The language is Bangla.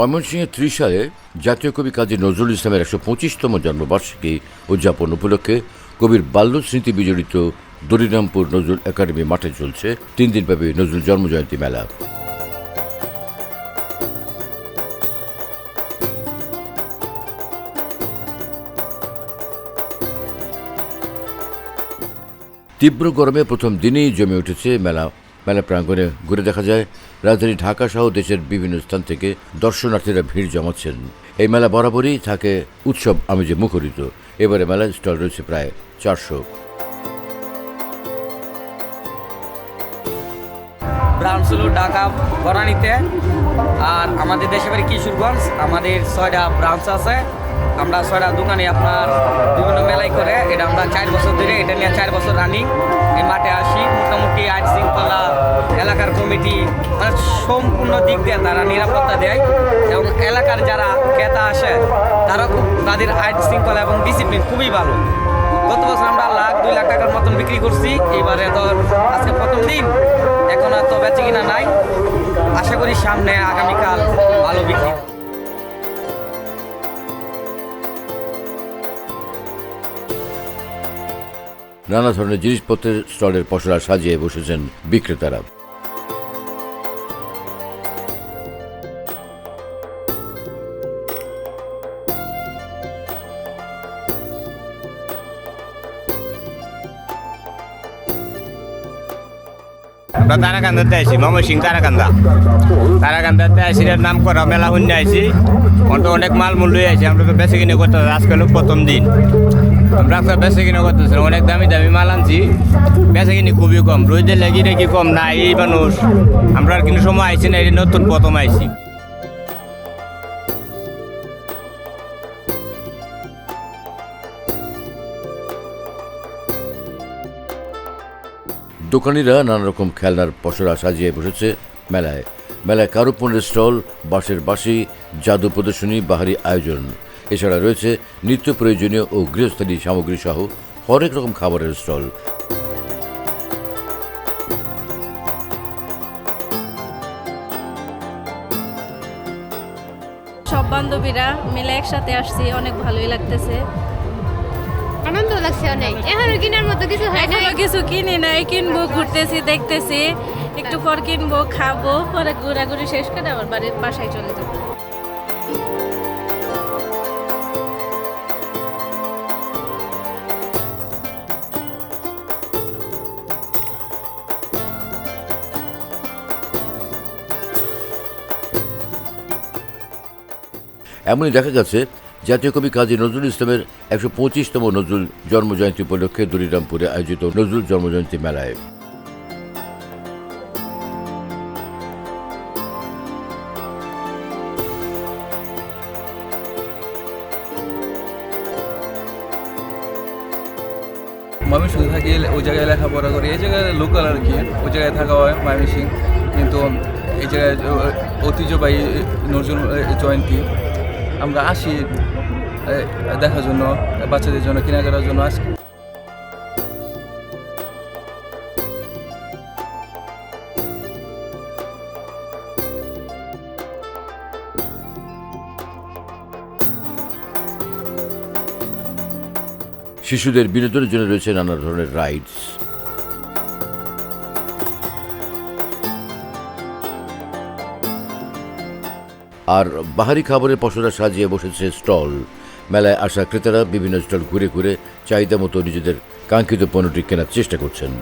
ময়মনসিংহে ত্রিশ সালে জাতীয় কবি কাজী নজরুল ইসলামের একশো পঁচিশতম জন্মবার্ষিকী উদযাপন উপলক্ষে কবির বাল্য স্মৃতি বিজড়িত দরিরামপুর নজরুল একাডেমি মাঠে চলছে তিন দিনব্যাপী নজরুল জন্মজয়ন্তী মেলা। তীব্র গরমে প্রথম দিনেই জমে উঠেছে মেলা মেলা প্রাঙ্গণে ঘুরে দেখা যায়, রাজধানী ঢাকা সহ দেশের বিভিন্ন স্থান থেকে দর্শনার্থীরা ভিড় জমাচ্ছেন। এই মেলা বরাবরই থাকে উৎসব আমেজে মুখরিত। এবারে মেলায় স্টল রয়েছে প্রায় চারশো। হলো ঢাকা বনানীতে আর আমাদের দেশে বাড়ি কিশোরগঞ্জ, আমাদের ছয়টা ব্রাঞ্চ আছে। আমরা ছয়টা দোকানে আপনার বিভিন্ন মেলাই করে, এটা আমরা চার বছর ধরে, এটা নিয়ে চার বছর রানিং এই মাঠে আসি, মোটামুটি আইন শৃঙ্খলা, এলাকার কমিটি মানে সম্পূর্ণ দিক দিয়ে তারা নিরাপত্তা দেয়। এবং এলাকার যারা ক্রেতা আসে, তারা খুব তাদের আইন শৃঙ্খলা এবং ডিসিপ্লিন খুবই ভালো। গত বছর আমরা লাখ দুই লাখ টাকার মতন বিক্রি করছি, এবারে তো আজকে প্রথম দিন। নানা ধরনের জিনিসপত্রের স্টলের পসরা সাজিয়ে বসেছেন বিক্রেতারা। আমরা তারাকান্দাতে আইছি ময়মন সিং তারাকান্দা। তারাকান্দাতে এর নাম করা মেলা শুনে অন্ত অনেক মাল মূল্য আইছি, আমরা তো বেশি কিনে করতে আজকে হলো প্রথম দিন। আজকে বেশি কিনে করতেছি অনেক দামি দামি মাল আনছি। বেশি কিনে খুবই কম রোজদের লাগি রেখি কম না এই মানুষ। আমরা আর কিন্তু সময় আইছি না, এই নতুন প্রথম আইছি। দোকানিরা নানা রকম খেলনার পসরা সাজিয়ে বসেছে মেলায়। মেলায় কারুপণ্যের স্টল, বাঁশের বাঁশি জাদু প্রদর্শনী বাহারি আয়োজন। এছাড়া রয়েছে নিত্য প্রয়োজনীয় ও গৃহস্থালী সামগ্রী সহ হরেক রকম খাবারের স্টল। সব বান্ধবীরা মিলে একসাথে আসছি অনেক ভালোই লাগতেছে। আনন্দ লাগছে অনেক। এখনও কেনার মতো কিছু হয় না কিছু কিনি নাই কিনবো ঘুরতেছি দেখতেছি। একটু পর কিনবো খাব পরে ঘোরাঘুরি শেষ করে আবার বাড়ির বাসায় চলে যাব। এমনই দেখা গেছে, জাতীয় কবি কাজী নজরুল ইসলামের একশো পঁচিশতম নজরুল জন্মজয়ন্তী উপলক্ষে দরিরামপুরে আয়োজিত নজরুল জন্মজয়ন্তী মেলায়। ময়মনসিংহ থাকি ওই জায়গায় লেখাপড়া করি, এই জায়গায় লোকাল আর কি, ওই জায়গায় থাকা হয় ময়মনসিং কিন্তু এই জায়গায় ঐতিহ্যবাহী নজরুল জয়ন্তী। আমরা আসি দেখার জন্য, বাচ্চাদের জন্য, কেনাকাটার জন্য আসি শিশুদের বিনোদনের জন্য রয়েছে নানা ধরনের রাইডস আর বাহারি খাবারের পসরা সাজিয়ে বসেছে স্টল। মেলায় আসা ক্রেতারা বিভিন্ন স্টল ঘুরে ঘুরে চাহিদা মতো নিজেদের কাঙ্ক্ষিত পণ্যটি কেনার চেষ্টা করছেন।